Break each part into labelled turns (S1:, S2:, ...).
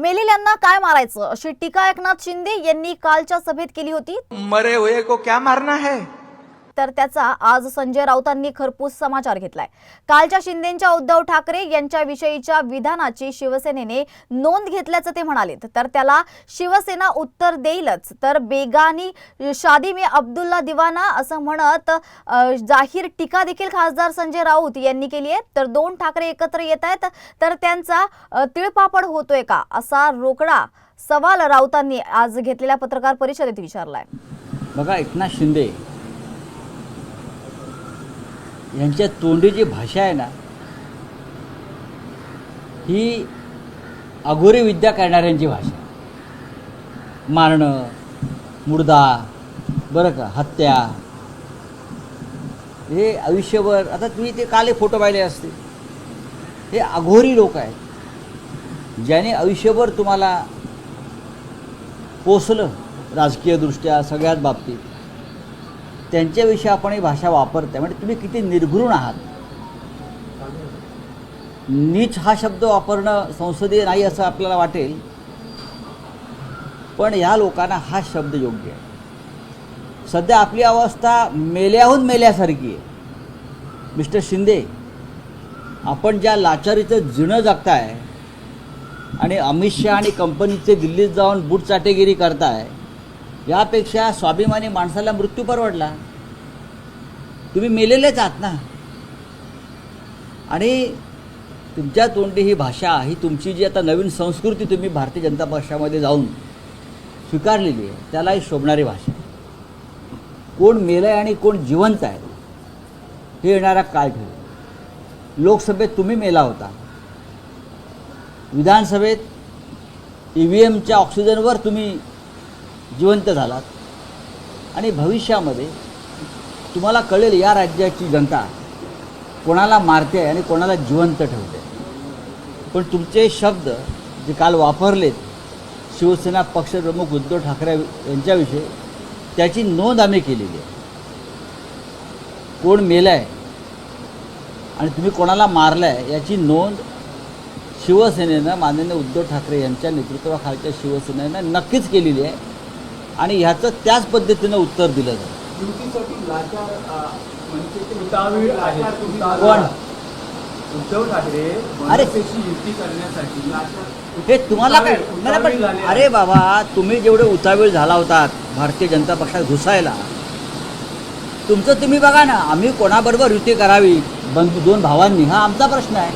S1: मेलेल्यांना काय मारायचं? अशी टीका एकनाथ शिंदे यांनी कालच्या सभेत केली होती.
S2: मरे हुए को क्या मारना है?
S1: तर त्याचा आज संजय राऊतांनी खरपूस समाचार घेतलाय. कालच्या शिंदेच्या उद्धव ठाकरे यांच्याविषयीच्या विधानाची शिवसेनेने नोंद घेतल्याचं ते म्हणाले. तर त्याला शिवसेना उत्तर देईलच. तर बेगानी शादी मे अब्दुल्ला दिवाना असं म्हणत जाहीर टीका देखील खासदार संजय राऊत यांनी केली आहे. तर दोन ठाकरे एकत्र येत आहेत. तर त्यांचा तिळपापड होतोय का? असा रोकडा सवाल राऊतांनी आज घेतलेल्या पत्रकार परिषदेत विचारलाय.
S3: बघा एकनाथ शिंदे यांच्या तोंडी जी भाषा आहे ना ही अघोरी विद्या करणाऱ्यांची भाषा मारणं मुर्दा बरं का हत्या हे आयुष्यभर आता तुम्ही ते काले फोटो पाहिले असते. हे अघोरी लोक आहेत ज्याने आयुष्यभर तुम्हाला पोचलं राजकीयदृष्ट्या सगळ्याच बाबतीत. त्यांच्याविषयी आपण ही भाषा वापरताय. म्हणजे तुम्ही किती निर्घृण आहात. नीच हा शब्द वापरणं संसदीय नाही असं आपल्याला वाटेल. पण ह्या लोकांना हा शब्द योग्य आहे. सध्या आपली अवस्था मेल्याहून मेल्यासारखी आहे. मिस्टर शिंदे आपण ज्या लाचारीचं जिणं जगताय आणि अमित शहा आणि कंपनीचे दिल्लीत जाऊन बूट चाटेगिरी करताय यापेक्षा स्वाभिमानी माणसाला मृत्यू परवडला. तुम्ही मेलेलेच आहात ना. आणि तुमच्या तोंडी ही भाषा ही तुमची जी आता नवीन संस्कृती तुम्ही भारतीय जनता पक्षामध्ये जाऊन स्वीकारलेली आहे त्याला ही शोभणारी भाषा कोण मेलं आहे आणि कोण जिवंत आहे हे येणारा काळ ठेवू लोकसभेत तुम्ही मेला होता. विधानसभेत ई व्ही एमच्या ऑक्सिजनवर तुम्ही जिवंत झालात. आणि भविष्यामध्ये तुम्हाला कळेल या राज्याची जनता कोणाला मारते आणि कोणाला जिवंत ठेवते. पण तुमचे शब्द जे काल वापरलेत शिवसेना पक्षप्रमुख उद्धव ठाकरे यांच्याविषयी त्याची नोंद आम्ही केलेली आहे. कोण मेलं आहे आणि तुम्ही कोणाला मारलं आहे याची नोंद शिवसेनेनं माननीय उद्धव ठाकरे यांच्या नेतृत्वाखालच्या शिवसेनेनं नक्कीच केलेली आहे. आणि ह्याचं त्याच पद्धतीनं उत्तर दिलं जातं?
S4: उद्धव ठाकरे युती करण्यासाठी लाचार.
S3: हे तुम्हाला काय? नाही, पण अरे बाबा तुम्ही जेवढे उतावीळ झाला होतात भारतीय जनता पक्षात घुसायला तुमचं तुम्ही बघा ना आम्ही कोणाबरोबर युती करावी? बंधू दोन भावांनी हा आमचा प्रश्न आहे.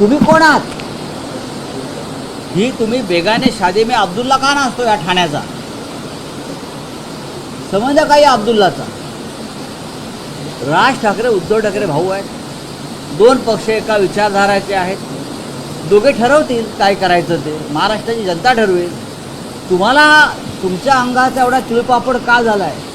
S3: तुम्ही कोण आहात? ही तुम्ही बेगाने शादी में अब्दुल्ला का ना असतो या ठाण्याचा. संबंध काही अब्दुल्लाचा? राज ठाकरे उद्धव ठाकरे भाऊ आहेत. दोन पक्ष एका विचारधाराचे आहेत. दोघे ठरवतील काय करायचं ते. महाराष्ट्राची जनता ठरवेल. तुम्हाला तुमच्या अंगाचा एवढा तिळपापड का झाला आहे